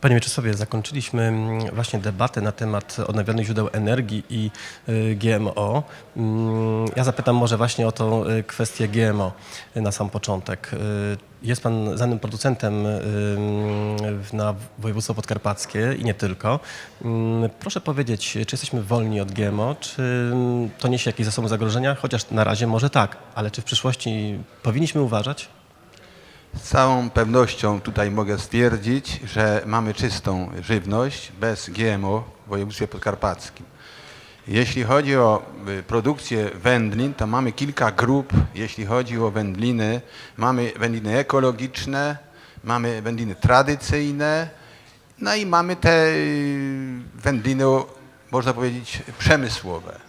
Panie Mieczysławie, zakończyliśmy mm, właśnie debatę na temat odnawialnych źródeł energii i y, GMO. Mm, Ja zapytam może właśnie o tą y, kwestię GMO na sam początek. Y, Jest Pan znanym producentem na województwo podkarpackie i nie tylko. Mm, Proszę powiedzieć, czy jesteśmy wolni od GMO, czy to niesie jakieś za sobą zagrożenia? Chociaż na razie może tak, ale czy w przyszłości powinniśmy uważać? Z całą pewnością tutaj mogę stwierdzić, że mamy czystą żywność bez GMO w województwie podkarpackim. Jeśli chodzi o y, produkcję wędlin, to mamy kilka grup. Jeśli chodzi o wędliny, mamy wędliny ekologiczne, mamy wędliny tradycyjne, no i mamy te y, wędliny, można powiedzieć, przemysłowe.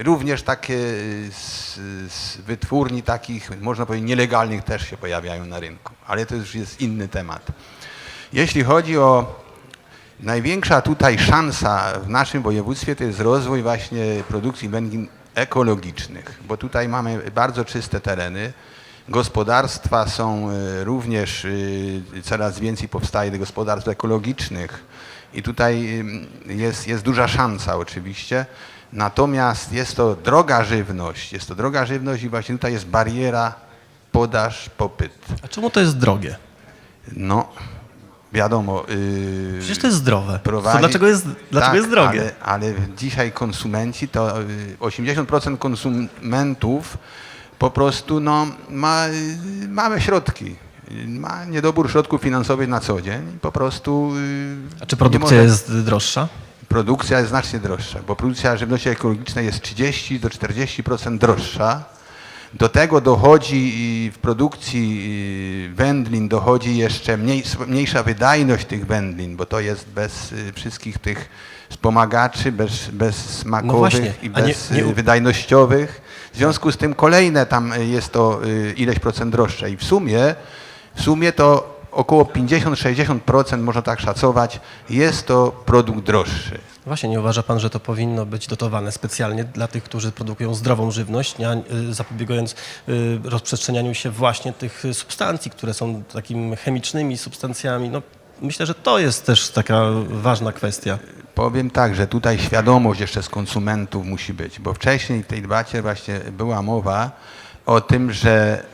Również takie z, z wytwórni takich, można powiedzieć, nielegalnych też się pojawiają na rynku, ale to już jest inny temat. Jeśli chodzi o największa tutaj szansa w naszym województwie, to jest rozwój właśnie produkcji węglin ekologicznych, bo tutaj mamy bardzo czyste tereny. Gospodarstwa są e, również, e, coraz więcej powstaje gospodarstw ekologicznych i tutaj jest, jest duża szansa oczywiście. Natomiast jest to droga żywność, jest to droga żywność i właśnie tutaj jest bariera podaż, popyt. A czemu to jest drogie? No, wiadomo. Yy, Przecież to jest zdrowe. To prowadzi- dlaczego jest, dlaczego tak, jest drogie? Ale, ale dzisiaj konsumenci, to y, 80% konsumentów po prostu no, ma y, małe środki. Y, Ma niedobór środków finansowych na co dzień. i Po prostu. y, A czy produkcja może- jest droższa? Produkcja jest znacznie droższa, bo produkcja żywności ekologicznej jest 30 do 40% droższa. Do tego dochodzi w produkcji wędlin dochodzi jeszcze mniej, mniejsza wydajność tych wędlin, bo to jest bez y, wszystkich tych wspomagaczy, bez, bez smakowych właśnie, i nie- bez nie y, u- wydajnościowych. W związku z tym kolejne tam y, jest to ileś procent droższe i w sumie, w sumie to około 50-60% można tak szacować, jest to produkt droższy. Właśnie, nie uważa Pan, że to powinno być dotowane specjalnie dla tych, którzy produkują zdrową żywność, nie, y, zapobiegając y, rozprzestrzenianiu się właśnie tych substancji, które są takimi chemicznymi substancjami. No, myślę, że to jest też taka ważna kwestia. Powiem tak, że tutaj świadomość jeszcze z konsumentów musi być, bo wcześniej w tej debacie właśnie była mowa o tym, że,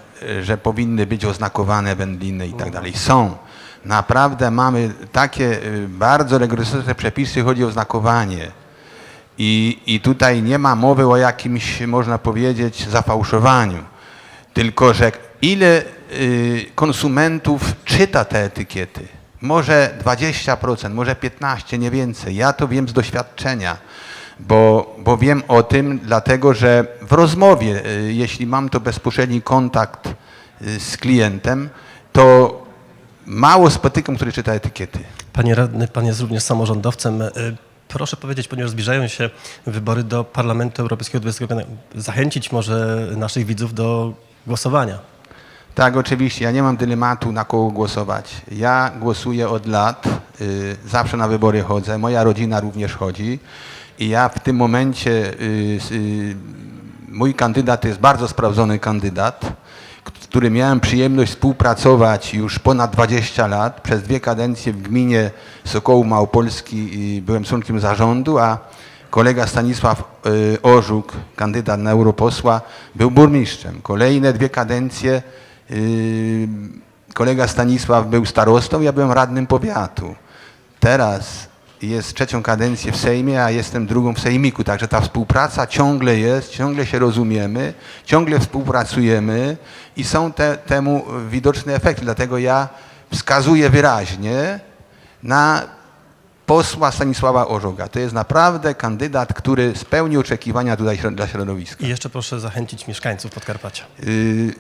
że powinny być oznakowane wędliny i tak dalej. Są. Naprawdę mamy takie y, bardzo rygorystyczne przepisy, chodzi o oznakowanie. I, I tutaj nie ma mowy o jakimś, można powiedzieć, zafałszowaniu. Tylko, że ile y, konsumentów czyta te etykiety? Może 20%, może 15%, nie więcej. Ja to wiem z doświadczenia, bo, bo wiem o tym, dlatego że w rozmowie, y, jeśli mam to bezpośredni kontakt y, z klientem, to mało spotykam, który czyta etykiety. Panie radny, Pan jest również samorządowcem. Y, Proszę powiedzieć, ponieważ zbliżają się wybory do Parlamentu Europejskiego 25, zachęcić może naszych widzów do głosowania. Tak, oczywiście. Ja nie mam dylematu, na kogo głosować. Ja głosuję od lat, zawsze na wybory chodzę, moja rodzina również chodzi i ja w tym momencie, y, y, mój kandydat jest bardzo sprawdzony kandydat, z którym miałem przyjemność współpracować już ponad 20 lat. Przez dwie kadencje w gminie Sokołu Małopolski y, byłem członkiem zarządu, a kolega Stanisław Orzuk, kandydat na europosła, był burmistrzem. Kolejne dwie kadencje kolega Stanisław był starostą, ja byłem radnym powiatu. Teraz jest trzecią kadencję w Sejmie, a jestem drugą w Sejmiku, także ta współpraca ciągle jest, ciągle się rozumiemy, ciągle współpracujemy i są te, temu widoczne efekty. Dlatego ja wskazuję wyraźnie na posła Stanisława Orzoga. To jest naprawdę kandydat, który spełni oczekiwania tutaj dla środowiska. I jeszcze proszę zachęcić mieszkańców Podkarpacia. Y,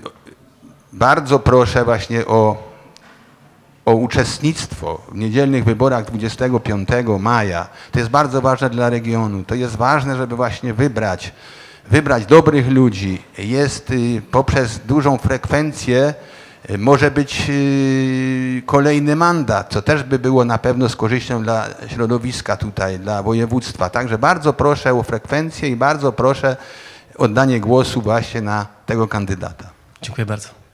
bardzo proszę właśnie o, o uczestnictwo w niedzielnych wyborach 25 maja. To jest bardzo ważne dla regionu. To jest ważne, żeby właśnie wybrać, wybrać dobrych ludzi. Jest y, poprzez dużą frekwencję y, może być y, kolejny mandat, co też by było na pewno z korzyścią dla środowiska tutaj, dla województwa. Także bardzo proszę o frekwencję i bardzo proszę oddanie głosu właśnie na tego kandydata. Dziękuję bardzo.